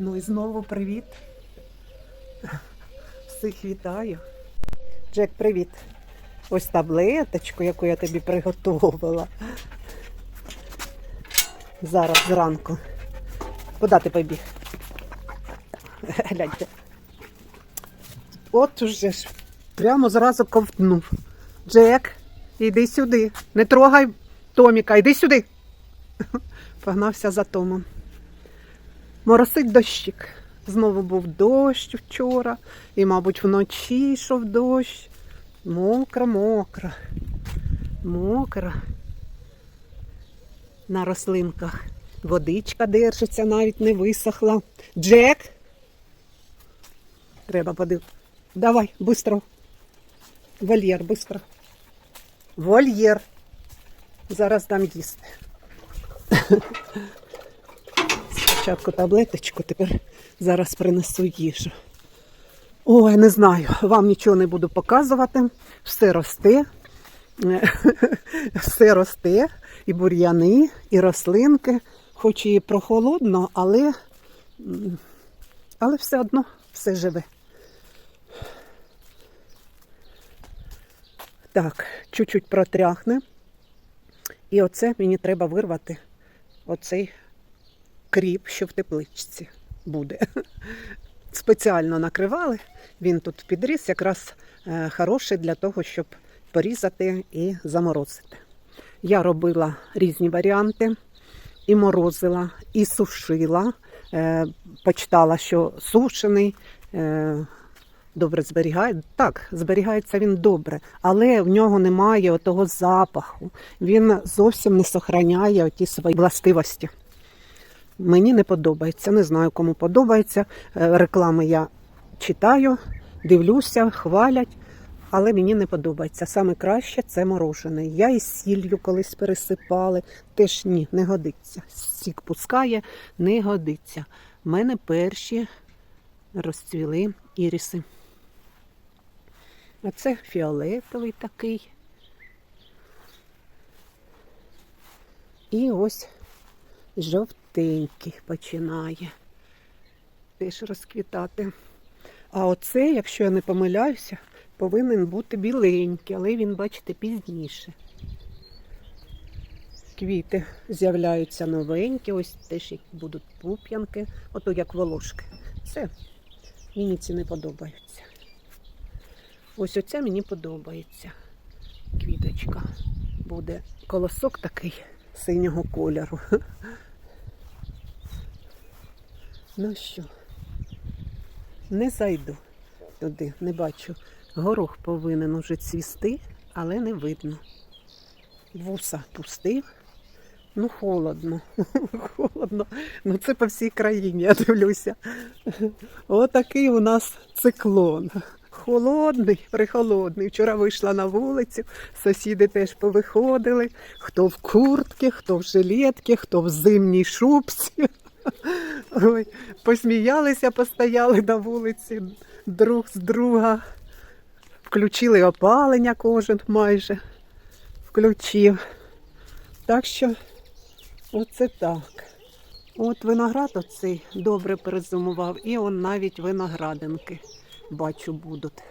Ну і знову привіт. Всіх вітаю. Джек, привіт. Ось таблеточку, яку я тобі приготувала. Зараз зранку. Куди ти побіг? Гляньте. От уже ж прямо зразу ковтнув. Джек, іди сюди. Не трогай Томіка, іди сюди. Погнався за Томом. Моросить дощик. Знову був дощ вчора, і, мабуть, вночі йшов дощ. Мокро, мокро. Мокро. На рослинках. Водичка держиться, навіть не висохла. Джек. Треба подив. Давай, быстро. Вольєр, быстро. Вольєр. Зараз дам їсти. Спочатку таблеточку, тепер зараз принесу їжу. Ой, не знаю, вам нічого не буду показувати. Все росте. Все росте, і бур'яни, і рослинки, хоч і прохолодно, але, але все одно все живе. Так, чуть-чуть протряхне. І оце мені треба вирвати оцей кріп, що в тепличці буде. Спеціально накривали. Він тут підріс, якраз е, хороший для того, щоб порізати і заморозити. Я робила різні варіанти, і морозила, і сушила. Е, Почитала, що сушений. е, Добре зберігає. Так, зберігається він добре, але в нього немає того запаху. Він зовсім не сохраняє оті свої властивості. Мені не подобається. Не знаю, кому подобається. Е, Реклами я читаю, дивлюся, хвалять, але мені не подобається. Саме краще це морожене. Я із сіллю колись пересипали. Теж ні, не годиться. Сік пускає, не годиться. У мене перші розцвіли іріси. А це фіолетовий такий. І ось жовтенький починає теж розквітати. А оце, якщо я не помиляюся, повинен бути біленький, але він, бачите, пізніше. Квіти з'являються новенькі, ось теж будуть пуп'янки, ото як волошки. Все, мені ці не подобаються. Ось оця мені подобається. Квіточка. Буде колосок такий синього кольору. Ну що, не зайду туди, не бачу. Горох повинен уже цвісти, але не видно. Вуса пустив. Ну, холодно. Холодно. Ну це по всій країні, я дивлюся. Отакий у нас циклон. Холодний, прихолодний. Вчора вийшла на вулицю, сусіди теж повиходили. Хто в куртці, хто в жилетці, хто в зимній шубці. Ой, посміялися, постояли на вулиці друг з друга. Включили опалення кожен майже включив. Так що оце так. От виноград оцей добре перезимував, і он навіть виноградинки, бачу, будуть.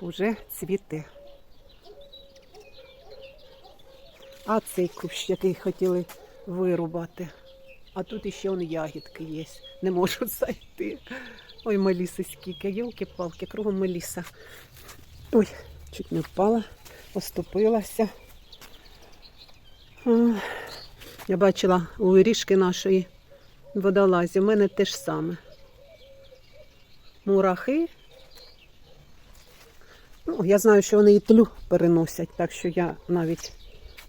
Уже цвіте. А цей кущ, який хотіли вирубати. А тут іще он ягідки є. Не можу зайти. Ой, меліси скільки, йолки-палки, кругом меліса. Ой, чуть не впала, оступилася. Я бачила у ріжки нашої водолазі. У мене те ж саме. Мурахи. Ну, я знаю, що вони і тлю переносять, так що я навіть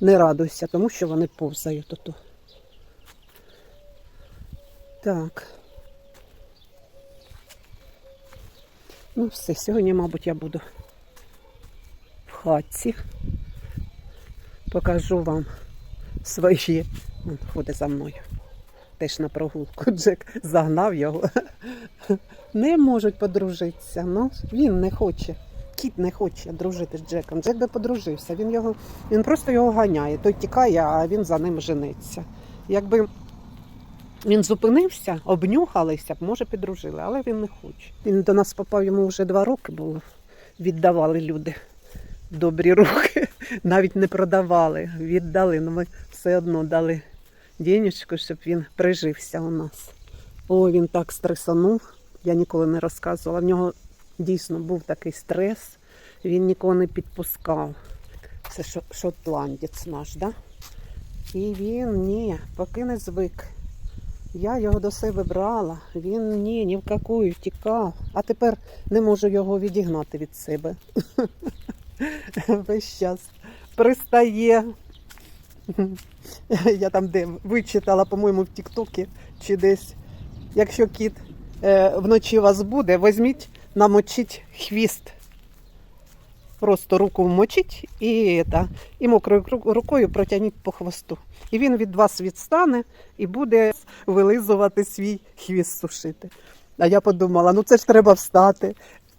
не радуюся, тому що вони повзають ото. Так. Ну, все, сьогодні, мабуть, я буду в хатці. Покажу вам свої. Він ходить за мною. Теж на прогулку. Джек загнав його. Не можуть подружитися. Ну, він не хоче. Кіт не хоче дружити з Джеком. Джек би подружився. Він його, він просто його ганяє. Той тікає, а він за ним жениться. Якби Він зупинився, обнюхалися, може, підружили, але він не хоче. Він до нас попав, йому вже два роки було. Віддавали люди добрі руки. Навіть не продавали, віддали. Ну ми все одно дали денежку, щоб він прижився у нас. О, він так стресанув. Я ніколи не розказувала. В нього дійсно був такий стрес. Він нікого не підпускав. Це шо- шотландець наш, да? І він ні, поки не звик. Я його до себе брала, він ні, ні в какую тікав. А тепер не можу його відігнати від себе. Весь час пристає. Я там де вичитала, по-моєму, в Тіктокі чи десь. Якщо кіт е, вночі вас буде, візьміть, намочіть хвіст. Просто руку вмочіть і, та, і мокрою ру- рукою протягніть по хвосту. І він від вас відстане і буде вилизувати свій хвіст сушити. А я подумала, ну це ж треба встати,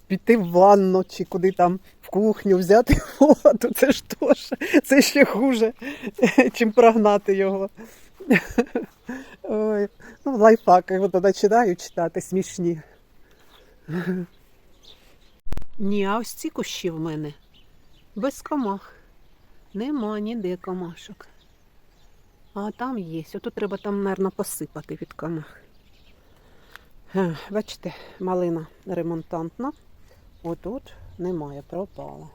піти в ванну чи куди там в кухню, взяти воду. Це ж теж, це ще хуже, чим прогнати його. Ой, ну, лайфхаки от починаю читати смішні. Ні, а ось ці кущі в мене без комах. Нема ніде комашок. А там є. Отут треба там, мабуть, посипати від комах. Е, Бачите, малина ремонтантна. Отут немає, пропала.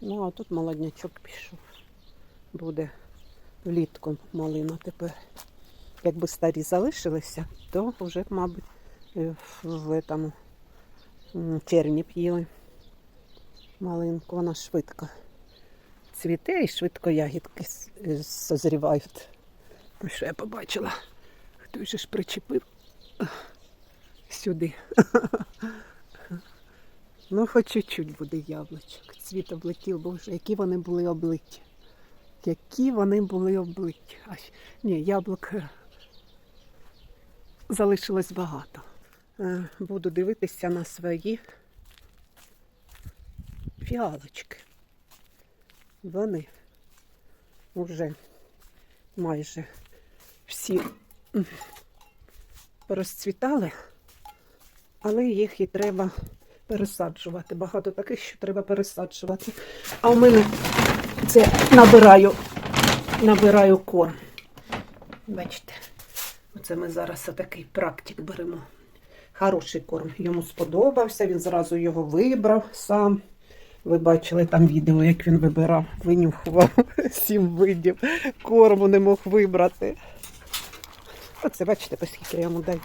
Ну, а тут молоднячок пішов. Буде влітку малина тепер. Якби старі залишилися, то вже, мабуть, е, в, в этому, м, червні б малинку. Вона швидко цвіте і швидко ягідки е, созрівають. Ось що я побачила. Же ж причепив сюди. Ну, хоч чуть-чуть буде яблучок. Цвіт облетів, боже, які вони були облиті. Які вони були облиті. А, ні, яблук е, залишилось багато. Е, Буду дивитися на свої фіалочки. Вони вже майже всі розцвітали, але їх і треба пересаджувати. Багато таких, що треба пересаджувати. А у мене це набираю, набираю корм. Бачите, оце ми зараз отакий практик беремо. Хороший корм. Йому сподобався, він зразу його вибрав сам. Ви бачили там відео, як він вибирав, винюхував сім видів корму не мог вибрати. Оце бачите, по скільки я йому даю.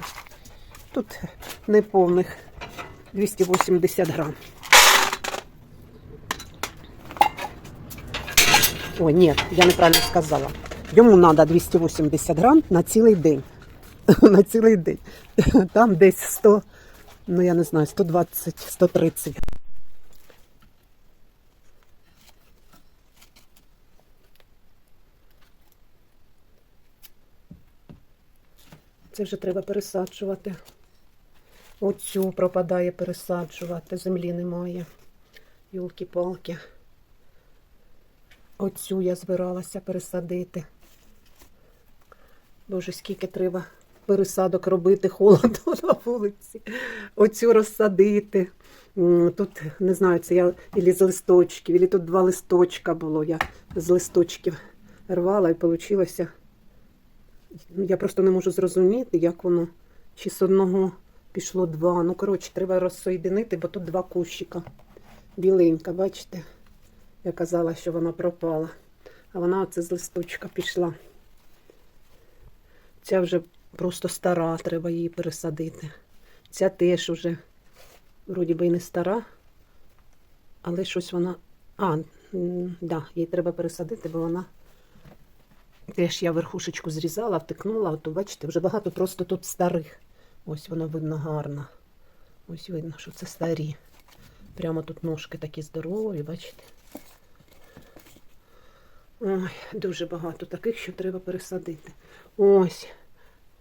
Тут неповних 280 грам. О, ні, я неправильно сказала. Йому треба 280 грам на цілий день. на цілий день. Там десь 100, ну я не знаю, 120, 130 Це вже треба пересаджувати. Оцю пропадає пересаджувати, землі немає. Юлки-палки. Оцю я збиралася пересадити. Боже, скільки треба пересадок робити, холодно на вулиці. Оцю розсадити. Тут, не знаю, це я ілі з листочків, ілі тут два листочка було. Я з листочків рвала і вийшло. Я просто не можу зрозуміти, як воно. Чи з одного пішло два. Ну, коротше, треба розсоєдинити, бо тут два кущика. Біленька, бачите? Я казала, що вона пропала. А вона оце з листочка пішла. Ця вже просто стара, треба її пересадити. Ця теж вже, вроді би, і не стара, але щось вона. А, да, її треба пересадити, бо вона. Теж я верхушечку зрізала, втикнула, то бачите, вже багато просто тут старих. Ось воно видно гарно. Ось видно, що це старі. Прямо тут ножки такі здорові, бачите. Ой, дуже багато таких, що треба пересадити. Ось.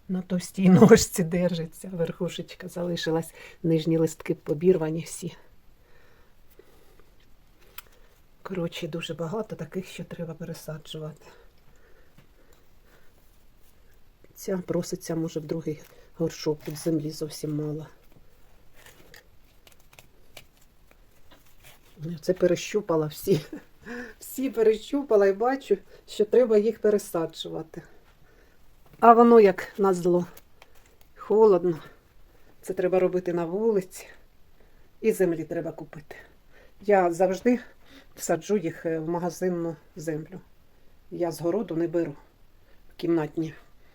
На товстій ножці держиться, верхушечка залишилась, нижні листки побірвані всі. Коротше, дуже багато таких, що треба пересаджувати. Ця проситься, може, в другий горшок. Тут землі зовсім мало. Це перещупала всі. Всі перещупала і бачу, що треба їх пересаджувати. А воно як назло. Холодно. Це треба робити на вулиці. І землі треба купити. Я завжди саджу їх е, в магазинну землю. Я з городу не беру. в Кімнатні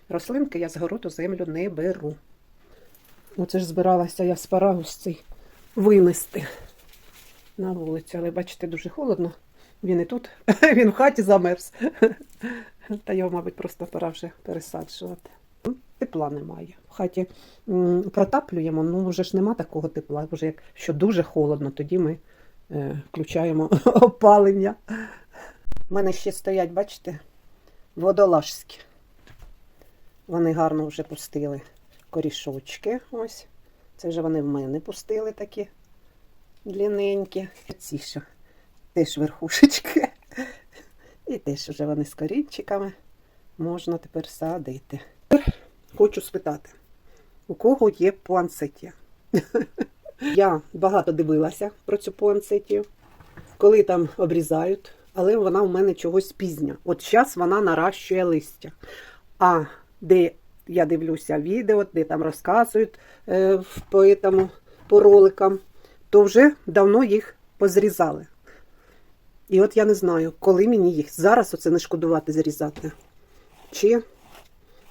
рослинки я з городу землю не беру. Оце ж збиралася я спарагус цей винести на вулицю. Але бачите, дуже холодно. Він і тут, він в хаті замерз. Та його, мабуть, просто пора вже пересаджувати. Ну, Тепла немає. В хаті протаплюємо, ну вже ж нема такого тепла. Вже як що дуже холодно, тоді ми е, включаємо опалення. У мене ще стоять, бачите, водолажські. Вони гарно вже пустили корішочки. Ось. Це вже вони в мене пустили такі длинненькі. Ці що теж верхушечки. І теж вже вони з корінчиками можна тепер садити. Хочу спитати, у кого є пуансетія? Я багато дивилася про цю пуансетію, коли там обрізають, але вона у мене чогось пізня. От зараз вона наращує листя. А де я дивлюся відео, де там розказують е, по, этому, по роликам, то вже давно їх позрізали. І от я не знаю, коли мені їх зараз оце не шкодувати зрізати. Чи,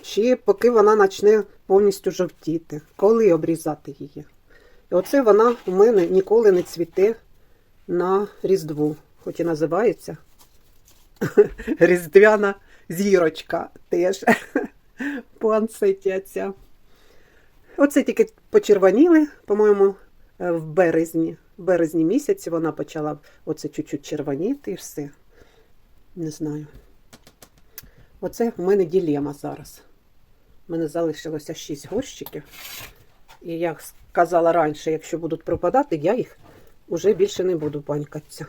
чи поки вона почне повністю жовтіти, коли обрізати її. І оце вона у мене ніколи не цвіте на Різдву, хоч і називається Різдвяна зірочка теж пуансетія. Оце тільки почервоніли, по-моєму, е, в березні. В березні місяці вона почала оце чуть-чуть червоніти і все. Не знаю. Оце в мене ділема зараз. У мене залишилося 6 горщиків. І як сказала раніше, якщо будуть пропадати, я їх вже більше не буду панькатися.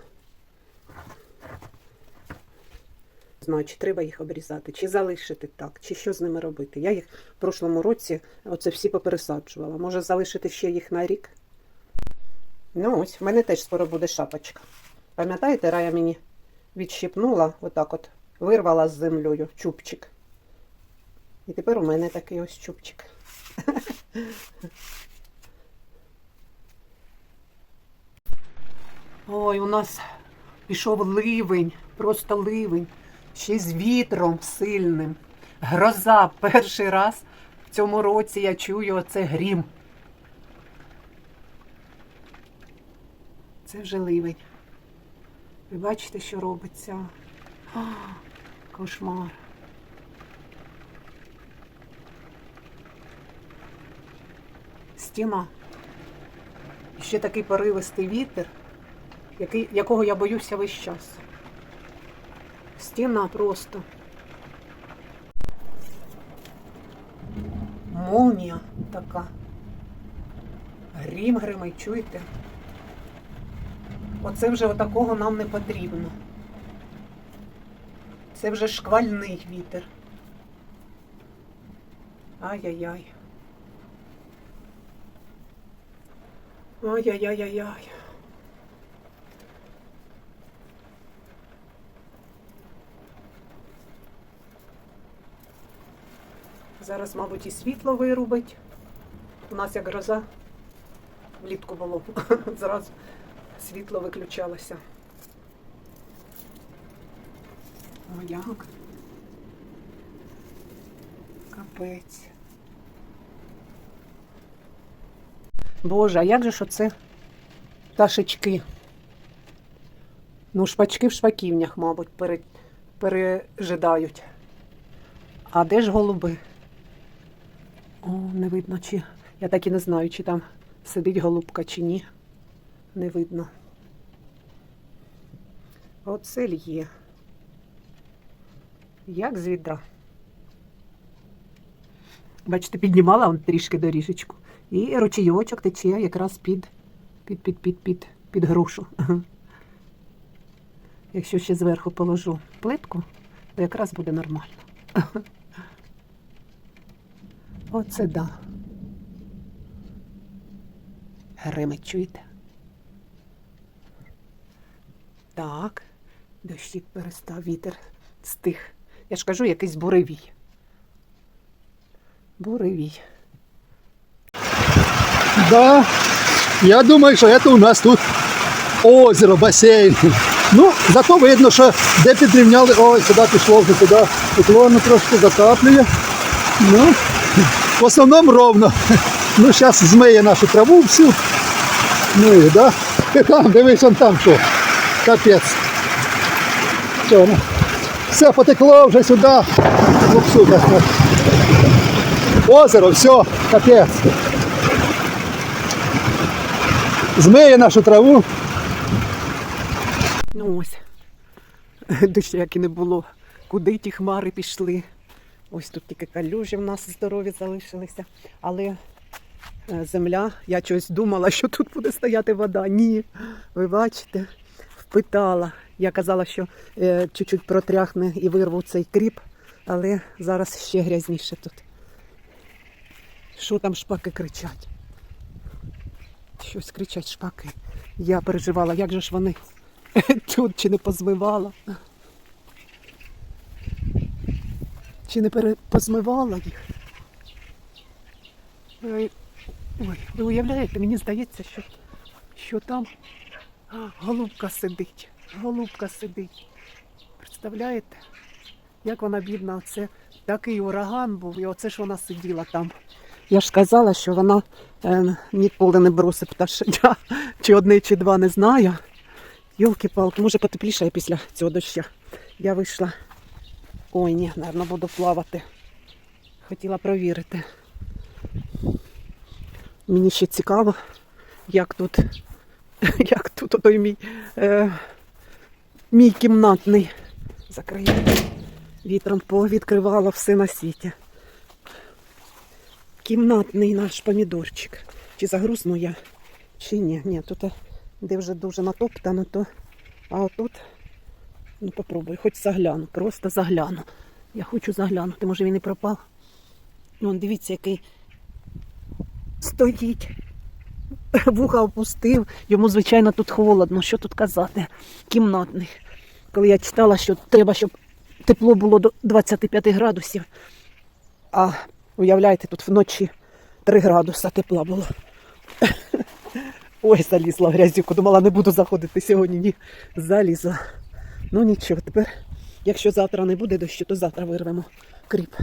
Не Знаю, чи треба їх обрізати, чи залишити так, чи що з ними робити. Я їх в прошлому році оце всі попересаджувала. Може залишити ще їх на рік. Ну ось, в мене теж скоро буде шапочка. Пам'ятаєте, Рая мені відщипнула, отак от, вирвала з землею чубчик. І тепер у мене такий ось чубчик. Ой, у нас пішов ливень, просто ливень, ще з вітром сильним. Гроза перший раз в цьому році я чую оце грім. Це вже ливень. Ви бачите, що робиться? А, кошмар. Стіна. І ще такий поривистий вітер, який, якого я боюся весь час. Стіна просто. Молнія така. Грім гримить, чуєте? Оце вже отакого нам не потрібно. Це вже шквальний вітер. Ай-яй-яй. Ай-яй-яй-яй-яй. Зараз, мабуть, і світло вирубить. У нас як гроза влітку було. Зразу світло виключалося. О, як? Капець. Боже, а як же ж оце пташечки? Ну, шпачки в шпаківнях, мабуть, пережидають. А де ж голуби? О, не видно, чи. Я так і не знаю, чи там сидить голубка, чи ні. Не видно. Оце лє. Як з відра. Бачите, піднімала он трішки доріжечку. І ручійочок тече якраз під, під, під, під, під, під грушу. Якщо ще зверху положу плитку, то якраз буде нормально. Оце да. Гримить, чуєте? Так. Дощик перестав, вітер стих. Я ж кажу, якийсь буревій. Буревій. Да, я думаю, що це у нас тут озеро, басейн. Ну, зато видно, що де підрівняли, ой, сюди пішло, вже туди уклонно трошки затаплює. Ну, в основному ровно. Ну, зараз змиє нашу траву всю. Ну і да. Там, дивись, он там що. Капець. Все потекло вже сюди. Сюди. Озеро, все, капець. Змиє нашу траву. Ну ось. Дощу як і не було. Куди ті хмари пішли? Ось тут тільки калюжі в нас здорові залишилися. Але е, земля, я чогось думала, що тут буде стояти вода. Ні. Ви бачите, впитала. Я казала, що е, чуть-чуть протряхне і вирву цей кріп, але зараз ще грязніше тут. Що там шпаки кричать? Щось кричать шпаки. Я переживала, як же ж вони тут чи не позмивала. Чи не пере... позмивала їх? Ой, ви уявляєте, мені здається, що, що там голубка сидить. Голубка сидить. Представляєте? Як вона бідна, це такий ураган був, і оце ж вона сиділа там. Я ж сказала, що вона е, ніколи не бросить пташеня, чи одне, чи два, не знаю. Йолки-палки, може потеплішає після цього дощу. Я вийшла. Ой, ні, напевно, буду плавати. Хотіла провірити. Мені ще цікаво, як тут, як тут той мій, е, мій кімнатний закрию. Вітром повідкривало все на світі. Кімнатний наш помідорчик. Чи загрузну я, чи ні. Ні, тут е, де вже дуже натоптано, то а отут, ну попробуй, хоч загляну, просто загляну. Я хочу заглянути, може він і пропав. Вон, дивіться, який стоїть. Вуха опустив. Йому, звичайно, тут холодно. Що тут казати? Кімнатний. Коли я читала, що треба, щоб тепло було до 25 градусів. А уявляєте, тут вночі 3 градуса тепла було. Ой, залізла в грязюку. Думала, не буду заходити сьогодні. Ні, залізла. Ну нічого, тепер, якщо завтра не буде дощу, то завтра вирвемо кріп.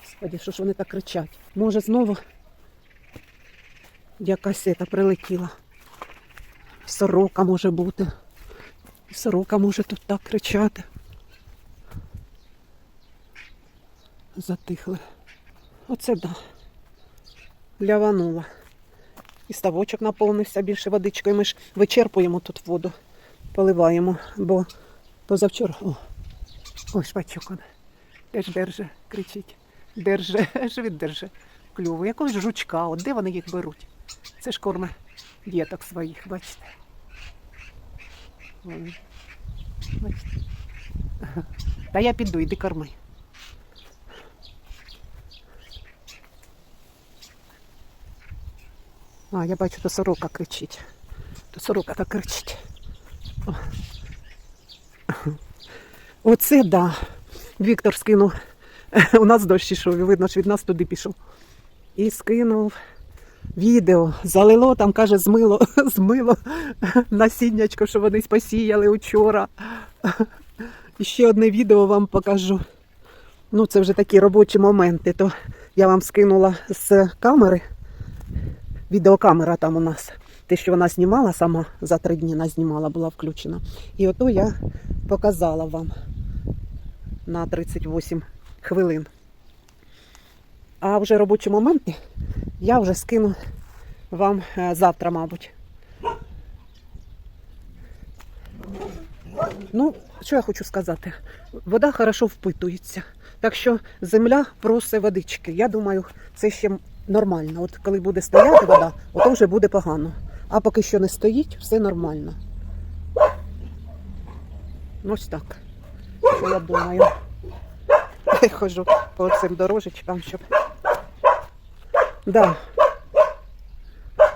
Господи, що ж вони так кричать? Може знову якась сета прилетіла. Сорока може бути. Сорока може тут так кричати. Затихли. Оце да. Ляванула. І ставочок наповнився більше водичкою. Ми ж вичерпуємо тут воду, поливаємо, бо позавчора. О, ой, шпачок он. Теж держи, кричить. Держи, живіт держи. Клюву. Якогось жучка, от де вони їх беруть? Це ж корме діток своїх, бачите. Вон. Бачите. Та я піду, іди корми. А, я бачу, то сорока кричить. То сорока так кричить. Оце да. Віктор скинув. У нас дощ ішов, видно, що від нас туди пішов. І скинув відео. Залило, там каже, змило, змило насіннячко, що вони посіяли вчора. І ще одне відео вам покажу. Ну, це вже такі робочі моменти. То я вам скинула з камери. Відеокамера там у нас. Те, що вона знімала сама за три дні вона знімала, була включена. І ото я показала вам на 38 хвилин. А вже робочі моменти я вже скину вам е, завтра, мабуть. Ну, що я хочу сказати? Вода хорошо впитується. Так що земля просить водички. Я думаю, це ще нормально. От коли буде стояти вода, ото вже буде погано. А поки що не стоїть, все нормально. Ось так. Що я думаю. Хожу по цим дорожечкам, щоб. Да.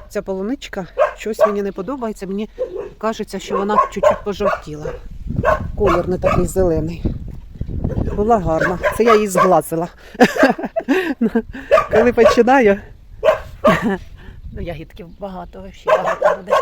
Ця полуничка щось мені не подобається. Мені кажеться, що вона чуть-чуть пожовтіла. Колір не такий зелений. Була гарна. Це я її зглазила. Коли починаю. Ну, ягідків багато, ще багато буде.